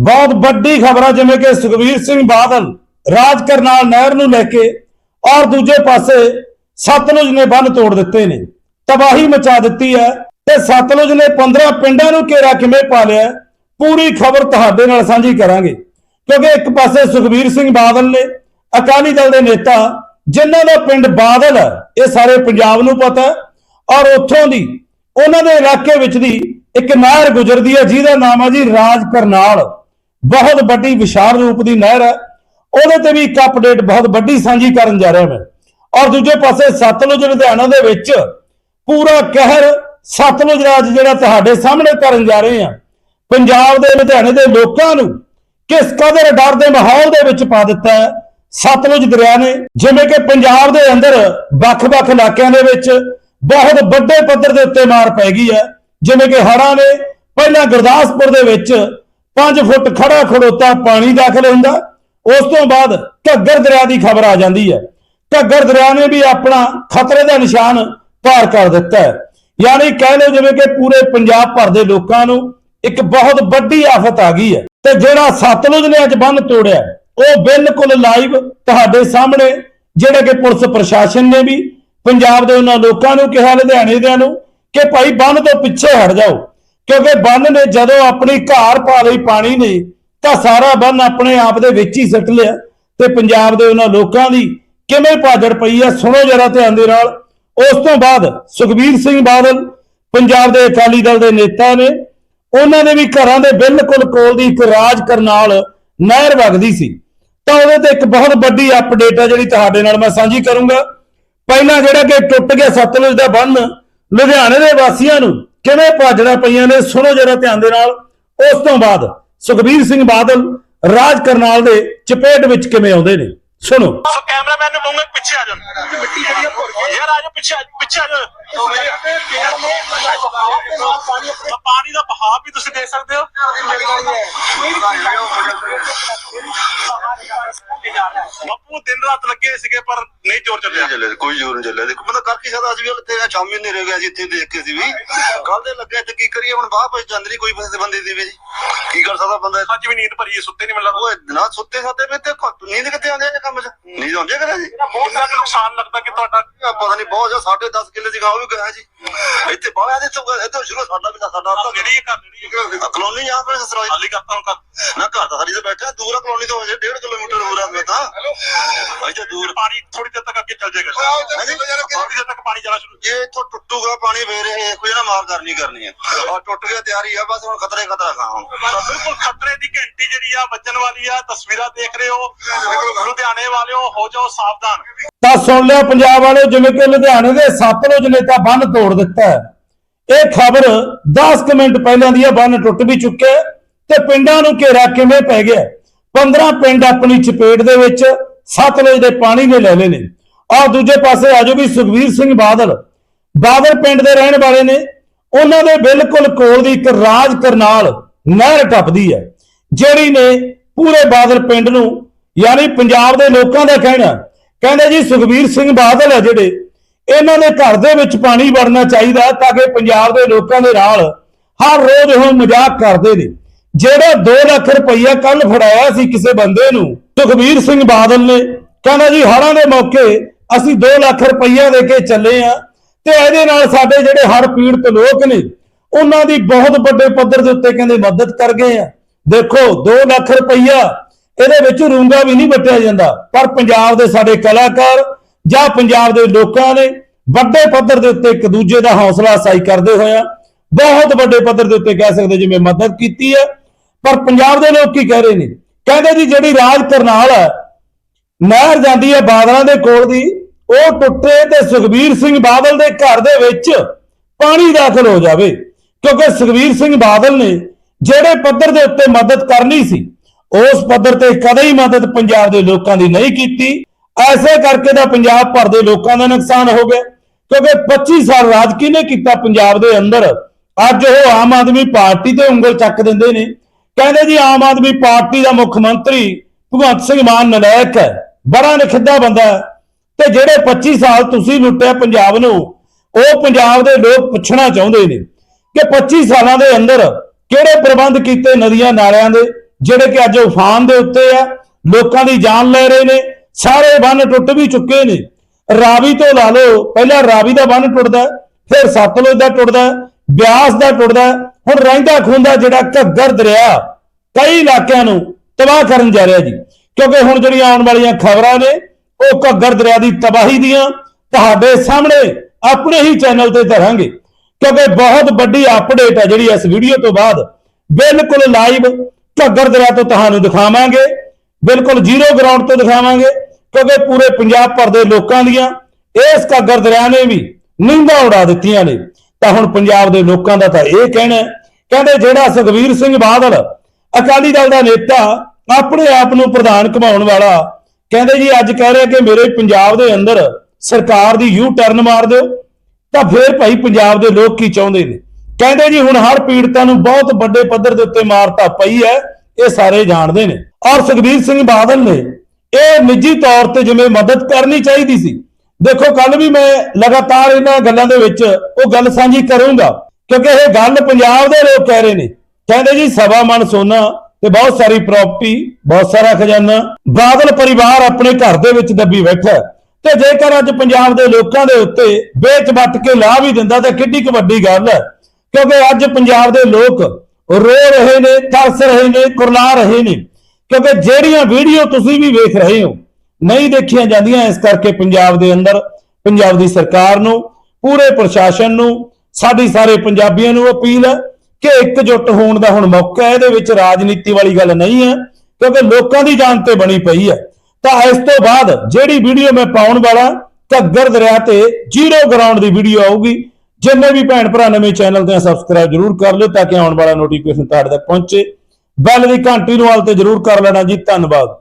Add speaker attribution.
Speaker 1: ਬਹੁਤ ਵੱਡੀ ਖਬਰ ਆ ਜਿਵੇਂ ਕਿ ਸੁਖਵੀਰ ਸਿੰਘ ਬਾਦਲ ਰਾਜ ਕਰਨਾਲ ਨਹਿਰ ਨੂੰ ਲੈ ਕੇ ਔਰ ਦੂਜੇ ਪਾਸੇ ਸਤਲੁਜ ਨੇ ਬੰਨ ਤੋੜ ਦਿੱਤੇ ਨੇ, ਤਬਾਹੀ ਮਚਾ ਦਿੱਤੀ ਹੈ ਤੇ ਸਤਲੁਜ ਨੇ 15 ਪਿੰਡਾਂ ਨੂੰ ਘੇਰਾ ਕਿਵੇਂ ਪਾ ਲਿਆ ਪੂਰੀ ਖਬਰ ਤੁਹਾਡੇ ਨਾਲ ਸਾਂਝੀ ਕਰਾਂਗੇ। ਕਿਉਂਕਿ ਇੱਕ ਪਾਸੇ ਸੁਖਵੀਰ ਸਿੰਘ ਬਾਦਲ ਨੇ, ਅਕਾਲੀ ਦਲ ਦੇ ਨੇਤਾ, ਜਿਨ੍ਹਾਂ ਦਾ ਪਿੰਡ ਬਾਦਲ ਹੈ, ਇਹ ਸਾਰੇ ਪੰਜਾਬ ਨੂੰ ਪਤਾ ਔਰ ਉੱਥੋਂ ਦੀ, ਉਹਨਾਂ ਦੇ ਇਲਾਕੇ ਵਿੱਚ ਦੀ ਇੱਕ ਨਹਿਰ ਗੁਜ਼ਰਦੀ ਹੈ, ਜਿਹਦਾ ਨਾਮ ਹੈ ਜੀ ਰਾਜ ਕਰਨਾਲ। ਬਹੁਤ ਵੱਡੀ ਵਿਸ਼ਾਲ ਰੂਪ ਦੀ ਨਹਿਰ ਹੈ। ਉਹਦੇ ਤੇ ਵੀ ਇੱਕ ਅਪਡੇਟ ਬਹੁਤ ਵੱਡੀ ਸਾਂਝੀ ਕਰਨ ਜਾ ਰਿਹਾ ਮੈਂ। ਔਰ ਦੂਜੇ ਪਾਸੇ ਸਤਲੁਜ ਲੁਧਿਆਣਾ ਦੇ ਵਿੱਚ ਪੂਰਾ ਕਹਿਰ ਸਤਲੁਜ ਰਾਜ ਜਿਹੜਾ ਤੁਹਾਡੇ ਸਾਹਮਣੇ ਕਰਨ ਜਾ ਰਹੇ ਆ ਪੰਜਾਬ ਦੇ ਲੁਧਿਆਣੇ ਦੇ ਲੋਕਾਂ ਨੂੰ ਕਿਸ ਕਦਰ ਡਰ ਦੇ ਮਾਹੌਲ ਦੇ ਵਿੱਚ ਪਾ ਦਿੱਤਾ ਹੈ ਸਤਲੁਜ ਦਰਿਆ ਨੇ। ਜਿਵੇਂ ਕਿ ਪੰਜਾਬ ਦੇ ਅੰਦਰ ਵੱਖ-ਵੱਖ ਇਲਾਕਿਆਂ ਦੇ ਵਿੱਚ ਬਹੁਤ ਵੱਡੇ ਪੱਧਰ ਦੇ ਉੱਤੇ ਮਾਰ ਪੈ ਗਈ ਹੈ। ਜਿਵੇਂ ਕਿ ਹੜ੍ਹਾਂ ਨੇ ਪਹਿਲਾਂ ਗੁਰਦਾਸਪੁਰ ਦੇ ਵਿੱਚ 5 ਫੁੱਟ ਖੜਾ ਖੜੋਤਾ ਪਾਣੀ ਦਾਖਲ ਹੁੰਦਾ। ਉਸ ਤੋਂ ਬਾਅਦ ਘੱਗਰ ਦਰਿਆ ਦੀ ਖਬਰ ਆ ਜਾਂਦੀ ਹੈ। ਘੱਗਰ ਦਰਿਆ ਨੇ ਵੀ ਆਪਣਾ ਖਤਰੇ ਦਾ ਨਿਸ਼ਾਨ ਪਾਰ ਕਰ ਦਿੱਤਾ ਹੈ। ਯਾਨੀ ਕਹਿ ਲਓ ਜਿਵੇਂ ਕਿ ਪੂਰੇ ਪੰਜਾਬ ਭਰ ਦੇ ਲੋਕਾਂ ਨੂੰ ਇੱਕ ਬਹੁਤ ਵੱਡੀ ਆਫਤ ਆ ਗਈ ਹੈ। ਤੇ ਜਿਹੜਾ ਸਤਲੁਜ ਨੇ ਅੱਜ ਬੰਨ ਤੋੜਿਆ, ਉਹ ਬਿਲਕੁਲ ਲਾਈਵ ਤੁਹਾਡੇ ਸਾਹਮਣੇ, ਜਿਹੜਾ ਕਿ ਪੁਲਿਸ ਪ੍ਰਸ਼ਾਸਨ ਨੇ ਵੀ ਪੰਜਾਬ ਦੇ ਉਹਨਾਂ ਲੋਕਾਂ ਨੂੰ ਕਿਹਾ, ਲੁਧਿਆਣੇ ਦਿਆਂ ਨੂੰ ਕਿ ਭਾਈ ਬੰਨ ਤੋਂ ਪਿੱਛੇ ਹਟ ਜਾਓ। ਕਿਉਂਕਿ ਬੰਨ ਨੇ ਜਦੋਂ ਆਪਣੀ ਘਾਰ ਪਾ ਲਈ ਪਾਣੀ ਨੇ, ਤਾਂ ਸਾਰਾ ਬੰਨ ਆਪਣੇ ਆਪ ਦੇ ਵਿੱਚ ਹੀ ਸਿੱਟ ਲਿਆ ਤੇ ਪੰਜਾਬ ਦੇ ਉਹਨਾਂ ਲੋਕਾਂ ਦੀ ਕਿਵੇਂ ਭਾਜੜ ਪਈ ਹੈ ਸੁਣੋ ਜਰਾ ਧਿਆਨ ਦੇ ਨਾਲ। ਉਸ ਤੋਂ ਬਾਅਦ ਸੁਖਬੀਰ ਸਿੰਘ ਬਾਦਲ, ਪੰਜਾਬ ਦੇ ਅਕਾਲੀ ਦਲ ਦੇ ਨੇਤਾ ਨੇ, ਉਹਨਾਂ ਨੇ ਵੀ ਘਰਾਂ ਦੇ ਬਿਲਕੁਲ ਕੋਲ ਦੀ ਇੱਕ ਰਾਜ ਕਰਨਾਲ ਨਹਿਰ ਵਗਦੀ ਸੀ। ਤਾਂ ਉਹਦੇ ਤੇ ਇੱਕ ਬਹੁਤ ਵੱਡੀ ਅਪਡੇਟ ਹੈ ਜਿਹੜੀ ਤੁਹਾਡੇ ਨਾਲ ਮੈਂ ਸਾਂਝੀ ਕਰੂੰਗਾ। ਪਹਿਲਾਂ ਜਿਹੜਾ ਕਿ ਟੁੱਟ ਗਿਆ ਸਤਲੁਜ ਦਾ ਬੰਨ, ਲੁਧਿਆਣੇ ਦੇ ਵਾਸੀਆਂ ਨੂੰ ਕਿਵੇਂ ਭਾਜੜਾ ਪਈਆਂ ਨੇ, ਸੁਣੋ ਜਰਾ ਧਿਆਨ ਦੇ ਨਾਲ। ਉਸ ਤੋਂ ਬਾਅਦ ਸੁਖਬੀਰ ਸਿੰਘ ਬਾਦਲ ਰਾਜ ਕਰਨਾਲ ਦੇ ਚਪੇਟ ਵਿੱਚ ਕਿਵੇਂ ਆਉਂਦੇ ਨੇ? ਸੁਣੋ।
Speaker 2: ਕੈਮਰਾਮੈਨ ਨੂੰ ਕਹੂੰਗਾ ਪਿੱਛੇ ਆ ਜਾਓ ਯਾਰ ਆ ਜਾਓ ਪਿੱਛੇ ਪਿੱਛੇ ਆ ਜਾਓ ਪਾਣੀ ਦਾ ਬਹਾਵ ਵੀ ਤੁਸੀਂ ਦੇਖ ਸਕਦੇ ਹੋ। ਬਾਪੂ, ਦਿਨ ਰਾਤ ਲੱਗੇ ਸੀਗੇ, ਪਰ ਜ਼ੋਰ ਚੱਲਿਆ।
Speaker 3: ਚੱਲਿਆ ਕੋਈ ਜ਼ੋਰ ਨਹੀਂ ਚੱਲਿਆ। ਦੇਖੋ ਬੰਦਾ ਕਰ ਕੀ ਸਕਦਾ ਸੀ ਵੀ ਇੱਥੇ ਸ਼ਾਮੀ ਨਹੀਂ ਰਹਿ ਗਿਆ ਜੀ ਇੱਥੇ ਦੇਖ ਕੇ ਸੀ ਵੀ। ਕੱਲ ਦੇ ਲੱਗੇ ਤੇ ਕੀ ਕਰੀਏ ਹੁਣ ਬਾਹਰ ਪਈ ਜਾਂਦੀ ਨਹੀਂ ਕੋਈ ਬੰਦੇ ਬੰਦੇ ਦੀ ਵੀ ਜੀ। ਕੀ ਕਰ ਸਕਦਾ ਬੰਦਾ?
Speaker 2: ਅੱਜ ਵੀ ਨੀਂਦ ਭਰੀ ਹੈ, ਸੁੱਤੇ ਨਹੀਂ ਮਿਲਦਾ
Speaker 3: ਉਹ ਨਾ ਸੁੱਤੇ ਸਾਤੇ ਵੀ ਤੇ ਨੀਂਦ ਕਿੱਥੇ ਆਉਂਦੀ ਹੈ ਕੰਮ 'ਚ? ਨੀਂਦ ਆਉਂਦੀ ਹੈ ਕਰੇ ਜੀ?
Speaker 2: ਕਿੰਨਾ ਕੁ ਨੁਕਸਾਨ ਲੱਗਦਾ ਕਿ ਤੁਹਾਡਾ
Speaker 3: ਆ ਪਤਾ ਨਹੀਂ ਬਹੁਤ ਜ਼ਿਆਦਾ ਸਾਢੇ 10 ਕਿੱਲੇ ਦੀ ਗਾਂ ਉਹ ਵੀ ਗਿਆ ਜੀ। ਇੱਥੇ ਬਾਹਰ ਦੇ ਤੋਂ ਇੱਥੇ ਸ਼ੁਰੂ ਸਾਡਾ ਵੀ ਸਾਡਾ
Speaker 2: ਆਹ ਜਿਹੜੀ ਘਰ? ਜਿਹੜੀ
Speaker 3: ਕਲੋਨੀ ਜਾਂ ਫਿਰ ਸਸਰਾਈ
Speaker 2: ਖਾਲੀ ਕਰਤਾ ਹੁਣ ਘਰ।
Speaker 3: ਨਾ ਘਰ ਤਾਂ ਸਾਡੀ ਤੇ ਬੈਠਾ ਦੂਰ ਆ ਕਲੋਨੀ ਤੋਂ ਹਜੇ 1.5 ਕਿਲੋਮੀਟਰ ਦੂਰ ਆ ਮੈਂ ਤਾਂ। ਇੱਥੇ ਦੂਰ
Speaker 2: ਪਾਣੀ ਥੋੜੀ ਦੇਰ ਤੱਕ ਅੱਗੇ ਚੱਲ ਜਾਏਗਾ।
Speaker 3: ਹਾਂਜੀ।
Speaker 2: ਥੋੜੀ ਦੇਰ ਤੱਕ ਪਾਣੀ ਜਾਣਾ ਸ਼ੁਰੂ
Speaker 3: ਜੇ ਇੱਥੋਂ ਟੁੱਟੂਗਾ ਪਾਣੀ ਫੇਰ ਇਹ ਕੋਈ ਨਾ ਮਾਰ ਕਰਨੀ ਕਰਨੀ ਹੈ। ਆ ਟੁੱਟ ਗਿਆ ਤਿਆਰੀ ਆ ਬਸ ਹੁਣ ਖਤਰੇ ਖਤਰਾ ਖਾ ਹੁਣ।
Speaker 2: ਤਾਂ ਬਿਲਕੁਲ ਖਤਰੇ ਦੀ ਘੰਟੀ ਜਿਹੜੀ ਆ ਵੱਜਣ ਵਾਲੀ ਆ ਤਸਵੀਰਾਂ ਦੇਖ ਰਹੇ ਹੋ। ਲੁਧਿਆਣੇ ਵਾਲਿਓ ਹੋ ਜਾਓ ਸਾਵਧਾਨ।
Speaker 1: ਤਾਂ ਸੁਣ ਲਿਆ ਪੰਜਾਬ ਵਾਲੇ ਜਿਵੇਂ ਕਿ ਲੁਧਿਆਣੇ ਦੇ ਸਤਲੁਜ ਨੇ ਤਾਂ ਬੰਨ ਤੋੜ ਦਿੱਤਾ ਹੈ। ਇਹ ਖਬਰ 10 ਕੁ ਮਿੰਟ ਪਹਿਲਾਂ ਦੀ ਹੈ ਬੰਨ ਟੁੱਟ ਵੀ ਚੁੱਕਿਆ ਹੈ ਤੇ ਪਿੰਡਾਂ ਨੂੰ ਘੇਰਾ ਕਿਵੇਂ ਪੈ ਗਿਆ? 15 ਪਿੰਡ ਆਪਣੀ ਚਪੇਟ ਦੇ ਵਿੱਚ ਸਤਲੁਜ ਦੇ ਪਾਣੀ ਨੇ ਲੈ ਲਏ ਨੇ। ਔਰ ਦੂਜੇ ਪਾਸੇ ਆਜੋ ਵੀ ਸੁਖਵੀਰ ਸਿੰਘ ਬਾਦਲ ਬਾਦਲ ਪਿੰਡ ਦੇ ਰਹਿਣ ਵਾਲੇ ਨੇ। ਉਹਨਾਂ ਦੇ ਬਿਲਕੁਲ ਕੋਲ ਦੀ ਇੱਕ ਰਾਜ ਕਰਨਾਲ ਨਹਿਰ ਟੱਪਦੀ ਹੈ, ਜਿਹੜੀ ਨੇ ਪੂਰੇ ਬਾਦਲ ਪਿੰਡ ਨੂੰ, ਯਾਨੀ ਪੰਜਾਬ ਦੇ ਲੋਕਾਂ ਦਾ ਕਹਿਣਾ। ਕਹਿੰਦੇ ਜੀ ਸੁਖਵੀਰ ਸਿੰਘ ਬਾਦਲ ਹੈ ਜਿਹੜੇ, ਇਹਨਾਂ ਦੇ ਘਰ ਦੇ ਵਿੱਚ ਪਾਣੀ ਵੜਨਾ ਚਾਹੀਦਾ ਤਾਂ ਕਿ ਪੰਜਾਬ ਦੇ ਲੋਕਾਂ ਦੇ ਨਾਲ ਹਰ ਰੋਜ਼ ਉਹ ਮਜ਼ਾਕ ਕਰਦੇ ਨੇ। ਜਿਹੜਾ 2 ਲੱਖ ਰੁਪਈਆ ਕੱਲ ਫੜਾਇਆ ਸੀ ਕਿਸੇ ਬੰਦੇ ਨੂੰ, ਸੁਖਵੀਰ ਸਿੰਘ ਬਾਦਲ ਨੇ। ਕਹਿੰਦਾ ਜੀ ਹੜ੍ਹਾਂ ਦੇ ਮੌਕੇ ਅਸੀਂ 2 ਲੱਖ ਰੁਪਈਆ ਦੇ ਕੇ ਚੱਲੇ ਆ ਤੇ ਇਹਦੇ ਨਾਲ ਸਾਡੇ ਜਿਹੜੇ ਹੜ੍ਹ ਪੀੜਤ ਲੋਕ ਨੇ, ਉਹਨਾਂ ਦੀ ਬਹੁਤ ਵੱਡੇ ਪੱਧਰ ਦੇ ਉੱਤੇ ਕਹਿੰਦੇ ਮਦਦ ਕਰ ਗਏ ਆ। ਦੇਖੋ 2 ਲੱਖ ਰੁਪਈਆ, ਇਹਦੇ ਵਿੱਚ ਰੂੰਗਾ ਵੀ ਨਹੀਂ ਵੱਟਿਆ ਜਾਂਦਾ, ਪਰ ਪੰਜਾਬ ਦੇ ਸਾਡੇ ਕਲਾਕਾਰ ਜਾਂ ਪੰਜਾਬ ਦੇ ਲੋਕਾਂ ਨੇ ਵੱਡੇ ਪੱਧਰ ਦੇ ਉੱਤੇ ਇੱਕ ਦੂਜੇ ਦਾ ਹੌਸਲਾ ਅਸਾਈ ਕਰਦੇ ਹੋਇਆ ਬਹੁਤ ਵੱਡੇ ਪੱਧਰ ਦੇ ਉੱਤੇ ਕਹਿ ਸਕਦੇ ਜਿਵੇਂ ਮਦਦ ਕੀਤੀ ਹੈ ਪਰ ਪੰਜਾਬ ਦੇ ਲੋਕ ਕੀ ਕਹਿ ਰਹੇ ਨੇ? ਕਹਿੰਦੇ ਜੀ ਜਿਹੜੀ ਰਾਜ ਕਰਨਾਲ ਹੈ ਨਹਿਰ ਜਾਂਦੀ ਹੈ ਬਾਦਲਾਂ ਦੇ ਕੋਲ ਦੀ ਉਹ ਟੁੱਟੇ ਤੇ ਸੁਖਬੀਰ ਸਿੰਘ ਬਾਦਲ ਦੇ ਘਰ ਦੇ ਵਿੱਚ ਪਾਣੀ ਦਾਖਲ ਹੋ ਜਾਵੇ, ਕਿਉਂਕਿ ਸੁਖਬੀਰ ਸਿੰਘ ਬਾਦਲ ਨੇ ਜਿਹੜੇ ਪੱਧਰ ਦੇ ਉੱਤੇ ਮਦਦ ਕਰਨੀ ਸੀ, ਉਸ ਪੱਧਰ ਤੇ ਕਦੇ ਹੀ ਮਦਦ ਪੰਜਾਬ ਦੇ ਲੋਕਾਂ ਦੀ ਨਹੀਂ ਕੀਤੀ। ਐਸੇ ਕਰਕੇ ਤਾਂ ਪੰਜਾਬ ਭਰ ਦੇ ਲੋਕਾਂ ਦਾ ਨੁਕਸਾਨ ਹੋ ਗਿਆ, ਕਿਉਂਕਿ 25 ਸਾਲ ਰਾਜ ਕਿਹਨੇ ਕੀਤਾ ਪੰਜਾਬ ਦੇ ਅੰਦਰ? ਅੱਜ ਉਹ ਆਮ ਆਦਮੀ ਪਾਰਟੀ ਤੇ ਉਂਗਲ ਚੱਕ ਦਿੰਦੇ ਨੇ। ਕਹਿੰਦੇ ਜੀ, ਆਮ ਆਦਮੀ ਪਾਰਟੀ ਦਾ ਮੁੱਖ ਮੰਤਰੀ ਭਗਵੰਤ ਸਿੰਘ ਮਾਨ ਨਲਾਇਕ ਹੈ, ਬੜਾ ਨਖਿੱਧਾ ਬੰਦਾ ਹੈ। ਤੇ ਜਿਹੜੇ 25 ਸਾਲ ਤੁਸੀਂ ਲੁੱਟਿਆ ਪੰਜਾਬ ਨੂੰ, ਉਹ ਪੰਜਾਬ ਦੇ ਲੋਕ ਪੁੱਛਣਾ ਚਾਹੁੰਦੇ ਨੇ ਕਿ 25 ਸਾਲਾਂ ਦੇ ਅੰਦਰ ਕਿਹੜੇ ਪ੍ਰਬੰਧ ਕੀਤੇ ਨਦੀਆਂ ਨਾਲਿਆਂ ਦੇ, ਜਿਹੜੇ ਕਿ ਅੱਜ ਉਫਾਨ ਦੇ ਉੱਤੇ ਆ, ਲੋਕਾਂ ਦੀ ਜਾਨ ਲੈ ਰਹੇ ਨੇ, ਸਾਰੇ ਬੰਨ ਟੁੱਟ ਵੀ ਚੁੱਕੇ ਨੇ। ਰਾਵੀ ਤੋਂ ਲਾ ਲਓ, ਪਹਿਲਾਂ ਰਾਵੀ ਦਾ ਬੰਨ ਟੁੱਟਦਾ, ਫਿਰ ਸਤਲੁਜ ਦਾ ਟੁੱਟਦਾ, ਬਿਆਸ ਦਾ ਟੁੱਟਦਾ, ਹੁਣ ਰਹਿੰਦਾ ਖੁੰਦਾ ਜਿਹੜਾ ਘੱਗਰ ਦਰਿਆ, ਕਈ ਇਲਾਕਿਆਂ ਨੂੰ ਤਬਾਹ ਕਰਨ ਜਾ ਰਿਹਾ ਜੀ। ਕਿਉਂਕਿ ਹੁਣ ਜਿਹੜੀਆਂ ਆਉਣ ਵਾਲੀਆਂ ਖਬਰਾਂ ਨੇ ਉਹ ਘੱਗਰ ਦਰਿਆ ਦੀ ਤਬਾਹੀ ਦੀਆਂ ਤੁਹਾਡੇ ਸਾਹਮਣੇ ਆਪਣੇ ਹੀ ਚੈਨਲ ਤੇ ਧਰਾਂਗੇ। ਕਿਉਂਕਿ ਬਹੁਤ ਵੱਡੀ ਅਪਡੇਟ ਹੈ ਜਿਹੜੀ ਇਸ ਵੀਡੀਓ ਤੋਂ ਬਾਅਦ। ਬਿਲਕੁਲ ਲਾਈਵ ਘੱਗਰ ਦਰਿਆ ਤੋਂ ਤੁਹਾਨੂੰ ਦਿਖਾਵਾਂਗੇ। ਬਿਲਕੁਲ ਜ਼ੀਰੋ ਗਰਾਊਂਡ ਤੋਂ ਦਿਖਾਵਾਂਗੇ। ਕਿਉਂਕਿ ਪੂਰੇ ਪੰਜਾਬ ਭਰ ਦੇ ਲੋਕਾਂ ਦੀਆਂ ਇਸ ਘੱਗਰ ਦਰਿਆ ਨੇ ਵੀ ਨਿੰਦਾ ਉਡਾ ਦਿੱਤੀਆਂ ਨੇ। ਤਾਂ ਹੁਣ ਪੰਜਾਬ ਦੇ ਲੋਕਾਂ ਦਾ ਤਾਂ ਇਹ ਕਹਿਣਾ ਕਹਿੰਦੇ ਜਿਹੜਾ ਸੁਖਵੀਰ ਸਿੰਘ ਬਾਦਲ ਅਕਾਲੀ ਦਲ ਦਾ ਨੇਤਾ ਆਪਣੇ ਆਪ ਨੂੰ ਪ੍ਰਧਾਨ ਘਮਾਉਣ ਵਾਲਾ ਕਹਿੰਦੇ ਜੀ ਅੱਜ ਕਹਿ ਰਹੇ ਕਿ ਮੇਰੇ ਪੰਜਾਬ ਦੇ ਅੰਦਰ ਸਰਕਾਰ ਦੀ ਯੂ ਟਰਨ ਮਾਰ ਦਿਓ, ਤਾਂ ਫਿਰ ਭਾਈ ਪੰਜਾਬ ਦੇ ਲੋਕ ਕੀ ਚਾਹੁੰਦੇ ਨੇ? ਕਹਿੰਦੇ ਜੀ ਹੁਣ ਹਰ ਪੀੜਤਾਂ ਨੂੰ ਬਹੁਤ ਵੱਡੇ ਪੱਧਰ ਦੇ ਉੱਤੇ ਮਾਰਤਾ ਪਈ ਹੈ, ਇਹ ਸਾਰੇ ਜਾਣਦੇ ਨੇ। ਔਰ ਸੁਖਬੀਰ ਸਿੰਘ ਬਾਦਲ ਨੇ ਇਹ ਨਿੱਜੀ ਤੌਰ ਤੇ ਜਿਵੇਂ ਮਦਦ ਕਰਨੀ ਚਾਹੀਦੀ ਸੀ। ਦੇਖੋ ਕੱਲ ਵੀ ਮੈਂ ਲਗਾਤਾਰ ਇਹਨਾਂ ਗੱਲਾਂ ਦੇ ਵਿੱਚ ਉਹ ਗੱਲ ਸਾਂਝੀ ਕਰੂੰਗਾ, ਕਿਉਂਕਿ ਇਹ ਗੱਲ ਪੰਜਾਬ ਦੇ ਲੋਕ ਕਹਿ ਰਹੇ ਨੇ। ਕਹਿੰਦੇ ਜੀ ਸਵਾ ਮਨ ਸੋਨਾ ਤੇ ਬਹੁਤ ਸਾਰੀ ਪ੍ਰਾਪਰਟੀ ਬਹੁਤ ਸਾਰਾ ਖਜ਼ਾਨਾ ਬਾਦਲ ਪਰਿਵਾਰ ਆਪਣੇ ਘਰ ਦੇ ਵਿੱਚ ਦੱਬੀ ਬੈਠਾ ਤੇ ਜੇਕਰ ਅੱਜ ਪੰਜਾਬ ਦੇ ਲੋਕਾਂ ਦੇ ਉੱਤੇ ਵੇਚ ਵੱਟ ਕੇ ਲਾ ਵੀ ਦਿੰਦਾ ਤਾਂ ਕਿੱਡੀ ਕੁ ਵੱਡੀ ਗੱਲ ਹੈ। ਕਿਉਂਕਿ ਅੱਜ ਪੰਜਾਬ ਦੇ ਲੋਕ ਰੋ ਰਹੇ ਨੇ, ਤਰਸ ਰਹੇ ਨੇ, ਕੁਰਲਾ ਰਹੇ ਨੇ। ਕਿਉਂਕਿ ਜਿਹੜੀਆਂ ਵੀਡੀਓ ਤੁਸੀਂ ਵੀ ਵੇਖ ਰਹੇ ਹੋ, ਨਹੀਂ ਦੇਖੀਆਂ ਜਾਂਦੀਆਂ, ਇਸ ਕਰਕੇ ਪੰਜਾਬ ਦੇ ਅੰਦਰ, ਪੰਜਾਬ ਦੀ ਸਰਕਾਰ ਨੂੰ, ਪੂਰੇ ਪ੍ਰਸ਼ਾਸਨ ਨੂੰ, ਸਾਡੀ ਸਾਰੇ ਪੰਜਾਬੀਆਂ ਨੂੰ ਅਪੀਲ ਹੈ ਕਿ ਇਕਜੁੱਟ ਹੋਣ ਦਾ ਹੁਣ ਮੌਕਾ ਹੈ, ਇਹਦੇ ਵਿੱਚ ਰਾਜਨੀਤੀ ਵਾਲੀ ਗੱਲ ਨਹੀਂ ਹੈ, ਕਿਉਂਕਿ ਲੋਕਾਂ ਦੀ ਜਾਨ ਤੇ ਬਣੀ ਪਈ ਹੈ। ਤਾਂ ਇਸ ਤੋਂ ਬਾਅਦ ਜਿਹੜੀ ਵੀਡੀਓ ਮੈਂ ਪਾਉਣ ਵਾਲਾ, ਘੱਗਰ ਦਰਿਆ ਤੇ ਜ਼ੀਰੋ ਗਰਾਊਂਡ ਦੀ ਵੀਡੀਓ ਆਊਗੀ। ਜਿੰਨੇ ਵੀ ਭੈਣ ਭਰਾ ਨਵੇਂ ਚੈਨਲ ਤੇ ਸਬਸਕ੍ਰਾਈਬ ਜਰੂਰ ਕਰ ਲਿਓ ਤਾਂ ਕਿ ਆਉਣ ਵਾਲਾ ਨੋਟੀਫਿਕੇਸ਼ਨ ਤੁਹਾਡੇ ਤੱਕ ਪਹੁੰਚੇ। ਬੈਲ ਦੀ ਘੰਟੀ ਨੂੰ ਹਾਲ ਤੇ ਜਰੂਰ ਕਰ ਲੈਣਾ ਜੀ। ਧੰਨਵਾਦ।